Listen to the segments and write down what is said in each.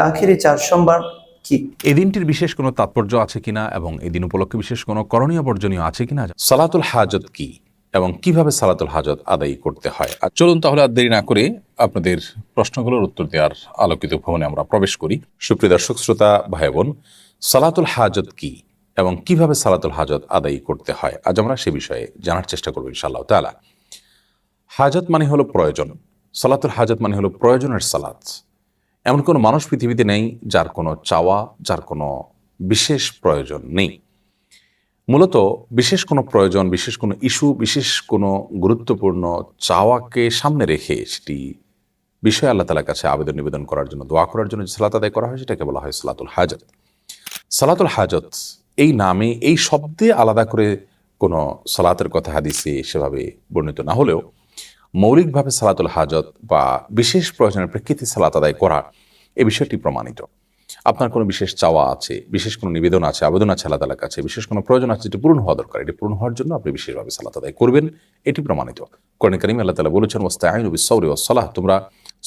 আখেরি চার সোমবার কি? এই দিনটির বিশেষ কোনো তাৎপর্য আছে কিনা এবং এই দিন উপলক্ষে বিশেষ কোনো করণীয় বর্জনীয় আছে কিনা? সালাতুল হাজত কি এবং কীভাবে সালাতুল হাজত আদায় করতে হয়? আর চলুন তাহলে আর দেরি না করে আপনাদের প্রশ্নগুলোর উত্তর দেওয়ার আলোকিত ভবনে আমরা প্রবেশ করি। সুপ্রিয় দর্শক শ্রোতা ভাই বোন সালাতুল হাজত কি এবং কীভাবে সালাতুল হাজত আদায় করতে হয়? আজ আমরা সে বিষয়ে জানার চেষ্টা করব ইনশাআল্লাহ তাআলা। হাজত মানে হলো প্রয়োজন। সালাতুল হাজত মানে হলো প্রয়োজনের সালাত। এমন কোনো মানুষ পৃথিবীতে নেই যার কোনো চাওয়া, যার কোনো বিশেষ প্রয়োজন নেই। মূলত বিশেষ কোনো প্রয়োজন, বিশেষ কোনো ইস্যু, বিশেষ কোনো গুরুত্বপূর্ণ চাওয়াকে সামনে রেখে সেটি বিষয় আল্লাহ তালার কাছে আবেদন নিবেদন করার জন্য, দোয়া করার জন্য যে সালাত আদায় করা হয় সেটাকে বলা হয় সালাতুল হাজত। সালাতুল হাজত এই নামে, এই শব্দে আলাদা করে কোনো সালাতের কথা হাদিসে সেভাবে বর্ণিত না হলেও মৌলিকভাবে সালাতুল হাজত বা বিশেষ প্রয়োজনের প্রেক্ষিতে সালাত আদায় করা এ বিষয়টি প্রমাণিত। আপনার কোনো বিশেষ চাওয়া আছে, বিশেষ কোনো নিবেদন আছে, আবেদন আছে আল্লাহ তালার কাছে বিশেষ কোনো প্রয়োজন আছে যেটি পূরণ হওয়া দরকার, এটি পূরণ হওয়ার জন্য আপনি বিশেষভাবে সালাত আদায় করবেন, এটি প্রমাণিত। কোরআন করিম আল্লাহ তালা বলেছেন ওস্তা আইন সৌরি ও সালাহ তোমরা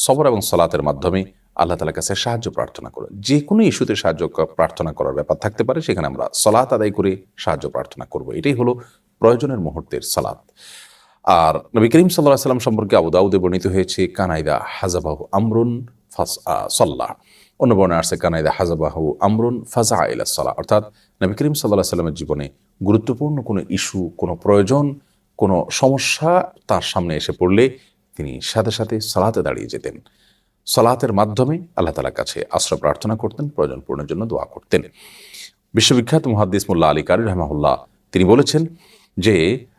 সবর এবং সালাতের মাধ্যমে আল্লাহ তালার কাছে সাহায্য প্রার্থনা করো। যে কোনো ইস্যুতে সাহায্য প্রার্থনা করার ব্যাপার থাকতে পারে, সেখানে আমরা সালাত আদায় করে সাহায্য প্রার্থনা করব। এটাই হলো প্রয়োজনের মুহূর্তের সালাত। আর নবী করিম সাল্লাহ সাল্লাম সম্পর্কে আবু দাউদে বর্ণিত হয়েছে, কানাইদা হাজাবাহু আমরুন ফাস সল্লাহ অন্য বর্ণে আসছে, কানাইদা হাজাবাহু আমরুন ফাজা ইলা সাল্লাহ অর্থাৎ নবী করিম সাল্লাহ সাল্লামের জীবনে গুরুত্বপূর্ণ কোনো ইস্যু, কোনো প্রয়োজন, কোনো সমস্যা তার সামনে এসে পড়লে তিনি সাথে সাথে সালাতে দাঁড়িয়ে যেতেন। সালাতের মাধ্যমে আল্লাহ তালার কাছে আশ্রয় প্রার্থনা করতেন, প্রয়োজন পূরণের জন্য দোয়া করতেন। বিশ্ববিখ্যাত মুহাদ্দিস মোল্লা আলী কারি রহমাহুল্লাহ তিনি বলেছেন যে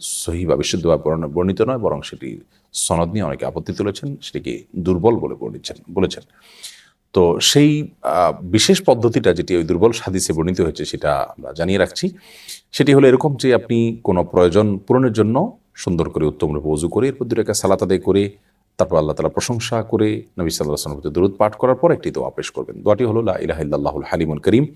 সহি বা বিশুদ্ধভাবে বর্ণ- বর্ণিত নয়, বরং সেটি সনদ নিয়ে অনেকে আপত্তি তুলেছেন, সেটিকে দুর্বল বলে বলেছেন বলেছেন। তো সেই বিশেষ পদ্ধতিটা যেটি ওই দুর্বল সাদিসে বর্ণিত হয়েছে, সেটা আমরা জানিয়ে রাখছি। সেটি হলো এরকম যে আপনি কোনো প্রয়োজন পূরণের জন্য সুন্দর করে উত্তম রূপে উজু করে, এরপর দু রেখা সালাত আদায় করে, তারপর আল্লাহ তালা প্রশংসা করে, নবী সাল্লাহ আসলামের প্রতি দরুদ পাঠ করার পর একটি দোয়া পেশ করবেন। দোয়াটি হলো, লা ইলাহা ইল্লাল্লাহুল হালিমুল করিম।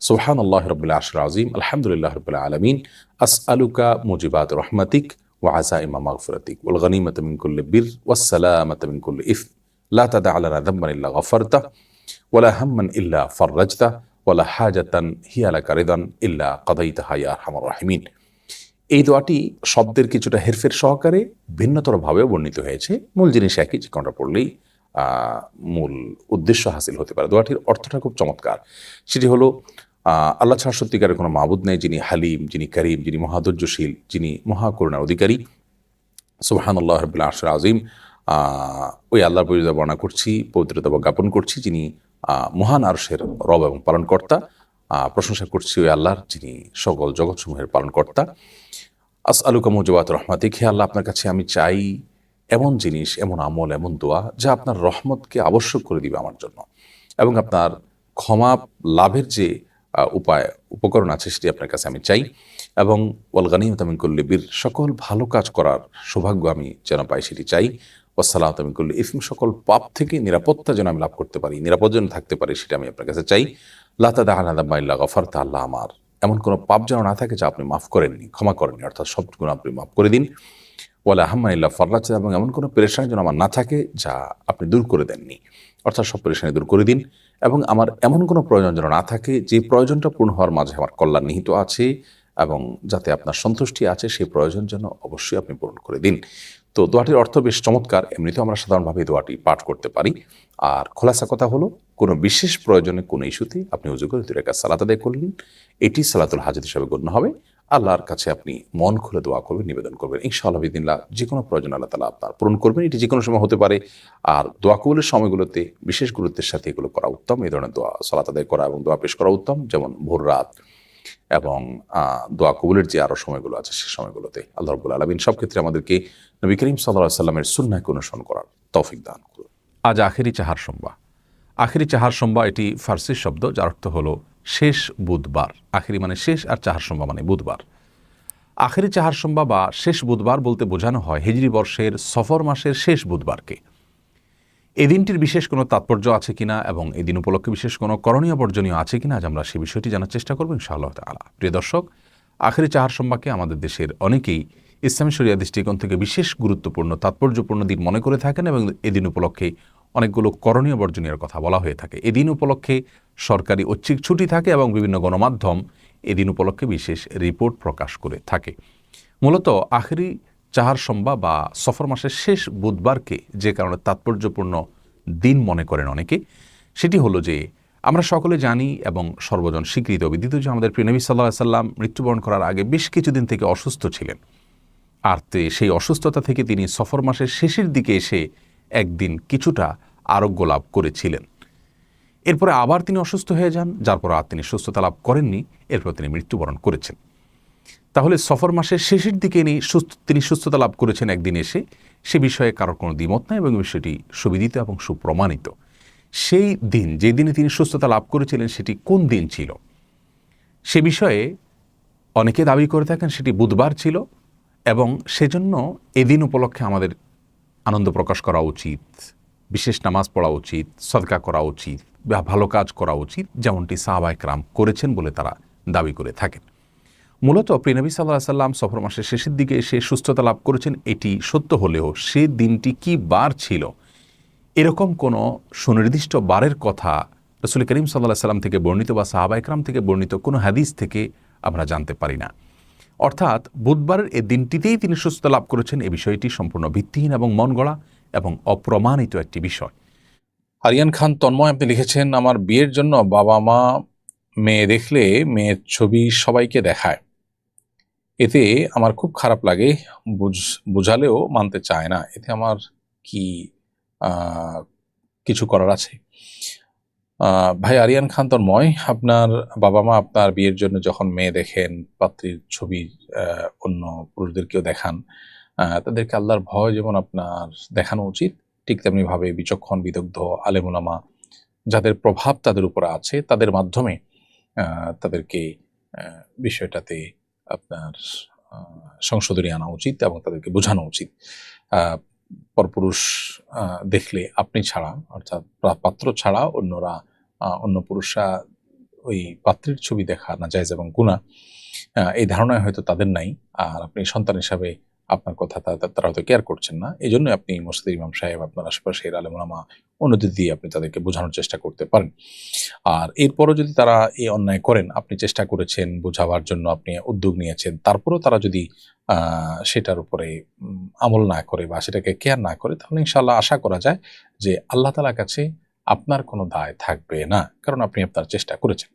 সুবহান আল্লাহ রবিল্লা আশর আজিম আলহামদুলিল্লাহ রবিল্লা আলমিন আস আলুকা মুজিবাত রহমাতিক ওয়া আজা ইমা মাগফিরাতিক, ওয়াল গনিমাত কুল্লি বির ওয়াসসালামাত মিন কুল্লি ইফ, লা তাদা আলানা যাম্বান ইল্লা গফারতা ওয়ালা হাম্মান ইল্লা ফাররাজতা ওয়ালা হাজাতান হিয়া লাকা রিদান ইল্লা কাদাইতাহা ইয়া আরহামার রাহিমিন। এই দোয়াটি শব্দের কিছুটা হেরফের সহকারে ভিন্নতরভাবেও বর্ণিত হয়েছে। মূল জিনিস একই, যে কোনটা পড়লেই মূল উদ্দেশ্য হাসিল হতে পারে। দোয়াটির অর্থটা খুব চমৎকার। সেটি হলো আল্লাহ ছাড়া সত্যিকারের কোনো মাবুদ নেই যিনি হালিম, যিনি করিম, যিনি মহাধৈর্যশীল, যিনি মহাকরুণার অধিকারী। সুবাহানুল্লাহ রবিল্লা আশর আজিম ওই আল্লাহর পরিচয় বর্ণনা করছি, পবিত্রতা জ্ঞাপন করছি, যিনি মহান আরশের রব এবং পালনকর্তা। প্রশংসা করছি ওই আল্লাহর, যিনি সকল জগৎসমূহের পালনকর্তা। আস আলুকা মুজবাত রহমাতিক। হে আল্লাহ, আপনার কাছে আমি চাই এমন জিনিস, এমন আমল, এমন দোয়া যা আপনার রহমতকে আবশ্যক করে দিবে আমার জন্য। এবং আপনার ক্ষমা লাভের যে উপায়, উপকরণ আছে সেটি আপনার কাছে আমি চাই। এবং ওয়ালগানিম তামিন করলে বীর, সকল ভালো কাজ করার সৌভাগ্য আমি যেন পাই সেটি চাই। ওয়াসালাম তামিন করলে ইফম সকল পাপ থেকে নিরাপত্তা যেন আমি লাভ করতে পারি, নিরাপদ যেন থাকতে পারি সেটা আমি আপনার কাছে চাই। লাতাদা আলাদা গফার তা আল্লাহ আমার। এমন কোনো পাপ যেন না থাকে যা আপনি মাফ করেননি, ক্ষমা করেননি, অর্থাৎ সব গুণ আপনি মাফ করে দিন। ওয়ালা আহমাইল্লা ফররাজ, এবং এমন কোনো পেরেশানি যেন আমার না থাকে যা আপনি দূর করে দেননি। অর্থাৎ সব পেরেশানি দূর করে দিন, এবং আমার এমন কোনো প্রয়োজন যেন না থাকে যে প্রয়োজনটা পূর্ণ হওয়ার মাঝে আমার কল্যাণ নিহিত আছে, এবং যাতে আপনার সন্তুষ্টি আছে, সেই প্রয়োজন যেন অবশ্যই আপনি পূরণ করে দিন। তো দোয়াটির অর্থ বেশ চমৎকার, এমনিতেও আমরা সাধারণভাবে দোয়াটি পাঠ করতে পারি। আর খোলাসা কথা হলো, কোনো বিশেষ প্রয়োজনে কোনো ইস্যুতে আপনি উজু করে দুই রেখা সালাত আদায় করলেন। এটি সালাতুল হাজত হিসাবে গণ্য হবে। আল্লাহর কাছে আপনি মন খুলে দোয়া করবেন, নিবেদন করবেন। ইনশাআল্লাহ বিদিনলা যে কোনো প্রয়োজন আল্লাহ তালা আপনার পূরণ করবেন। এটি যে কোনো সময় হতে পারে। আর দোয়া কবুলের সময়গুলোতে বিশেষ গুরুত্বের সাথে এগুলো করা উত্তম। এই ধরনের দোয়া, সালাত আদায় করা এবং দোয়া পেশ করা উত্তম। যেমন ভোর রাত এবং দোয়া কবুলের যে আরও সময়গুলো আছে সে সময়গুলোতে আল্লাহ রবুল আলমিন সব ক্ষেত্রে আমাদেরকে নবী করিম সাল্লাহ সাল্লামের সুন্নাকে অনুসরণ করার তৌফিক দান করুন। আজ আখেরি চাহার সোমবা আখেরি চাহার সোমবা এটি ফার্সি শব্দ, যার অর্থ হলো শেষ বুধবার। আখেরি মানে শেষ আর চাহার সোমবা মানে বুধবার। আখেরি চাহার সোমবার বা শেষ বুধবার বলতে বোঝানো হয় হিজরি বর্ষের সফর মাসের শেষ বুধবারকে। এই দিনটির বিশেষ কোনো তাৎপর্য আছে কিনা এবং এই দিন উপলক্ষে বিশেষ কোনো করণীয় বর্জনীয় আছে কিনা আজ আমরা সেই বিষয়টি জানার চেষ্টা করব ইনশাআল্লাহ তালা প্রিয় দর্শক, আখেরি চাহার সোমবারকে আমাদের দেশের অনেকেই ইসলামী শরিয়া দৃষ্টিকোণ থেকে বিশেষ গুরুত্বপূর্ণ, তাৎপর্যপূর্ণ দিন মনে করে থাকেন এবং এদিন উপলক্ষে অনেকগুলো করণীয় বর্জনীয় কথা বলা হয়ে থাকে। এদিন উপলক্ষে সরকারি ঐচ্ছিক ছুটি থাকে এবং বিভিন্ন গণমাধ্যম এদিন উপলক্ষে বিশেষ রিপোর্ট প্রকাশ করে থাকে। মূলত আখেরি চাহার সম্বা বা সফর মাসের শেষ বুধবারকে যে কারণে তাৎপর্যপূর্ণ দিন মনে করেন অনেকে, সেটি হলো যে আমরা সকলে জানি এবং সর্বজন স্বীকৃত বিদিত যে আমাদের প্রিয় নবী সাল্লাহ সাল্লাম মৃত্যুবরণ করার আগে বেশ কিছুদিন থেকে অসুস্থ ছিলেন। আর সেই অসুস্থতা থেকে তিনি সফর মাসের শেষের দিকে এসে একদিন কিছুটা আরোগ্য লাভ করেছিলেন। এরপরে আবার তিনি অসুস্থ হয়ে যান, যার পর আর তিনি সুস্থতা লাভ করেননি, এরপর তিনি মৃত্যুবরণ করেছেন। তাহলে সফর মাসের শেষের দিকে তিনি সুস্থ, তিনি সুস্থতা লাভ করেছেন একদিন এসে, সে বিষয়ে কারোর কোনো দ্বিমত নাই এবং বিষয়টি সুবিদিত এবং সুপ্রমাণিত। সেই দিন যে দিনে তিনি সুস্থতা লাভ করেছিলেন, সেটি কোন দিন ছিল? সে বিষয়ে অনেকে দাবি করে থাকেন, সেটি বুধবার ছিল এবং সেজন্য এদিন উপলক্ষে আমাদের আনন্দ প্রকাশ করা উচিত, বিশেষ নামাজ পড়া উচিত, সদকা করা উচিত বা ভালো কাজ করা উচিত, যেমনটি সাহাবাইকরাম করেছেন বলে তারা দাবি করে থাকেন। মূলত প্রিনবী সাল্লাহ সাল্লাম সফর মাসের শেষের দিকে এসে সুস্থতা লাভ করেছেন। এটি সত্য হলেও সে দিনটি কি বার ছিল? এরকম কোনো সুনির্দিষ্ট বারের কথা রসুল করিম সাল্লাহ সাল্লাম থেকে বর্ণিত বা সাহাবাইকরাম থেকে বর্ণিত কোনো হাদিস থেকে আমরা জানতে পারি না। অর্থাৎ বুধবারের এ দিনটিতেই তিনি সুস্থ লাভ করেছেন। এ বিষয়টি সম্পূর্ণ ভিত্তিহীন এবং মন গড়া এবং অপ্রমাণিত একটি বিষয়। আরিয়ান খান, তন্ময়, আপনি লিখেছেন, আমার বিয়ের জন্য বাবা মা মেয়ে দেখলে মেয়ের ছবি সবাইকে দেখায়। এতে আমার খুব খারাপ লাগে, বুঝ, বুঝালেও মানতে চায় না। এতে আমার কি কিছু করার আছে? ভাই আরিয়ান খান তন্ময় আপনার বাবা মা আপনার বিয়ের জন্য যখন মেয়ে দেখেন, পাত্রীর ছবি অন্য পুরুষদেরকেও দেখান তাদেরকে আল্লাহর ভয় যেমন আপনার দেখানো উচিত, ঠিক তেমনিভাবে বিচক্ষণ, বিদগ্ধ আলেমুলামা যাদের প্রভাব তাদের উপরে আছে, তাদের মাধ্যমে তাদেরকে বিষয়টাতে আপনার সংশোধনী আনা উচিত এবং তাদেরকে বোঝানো উচিত। পরপুরুষ দেখলে আপনি ছাড়া, অর্থাৎ পাত্র ছাড়া অন্যরা অন্য পুরুষরা ওই পাত্রের ছবি দেখা না যায় এবং গুণা এই ধারণায় হয়তো তাদের নাই। আর আপনি সন্তান হিসাবে আপনার কথা তারা হয়তো কেয়ার করছেন না। এই জন্য আপনি মসজিদ ইমাম সাহেব, আপনার আশেপাশের আলেমুলামা অন্যদের দিয়ে আপনি তাদেরকে বোঝানোর চেষ্টা করতে পারেন। আর এরপরও যদি তারা এই অন্যায় করেন, আপনি চেষ্টা করেছেন বোঝাবার জন্য আপনি উদ্যোগ নিয়েছেন, তারপরও তারা যদি সেটার উপরে আমল না করে বা সেটাকে কেয়ার না করে, তাহলে ইনশাল্লাহ আশা করা যায় যে আল্লাহ তালার কাছে আপনার কোনো দায় থাকবে না, কারণ আপনি আপনার চেষ্টা করেছেন।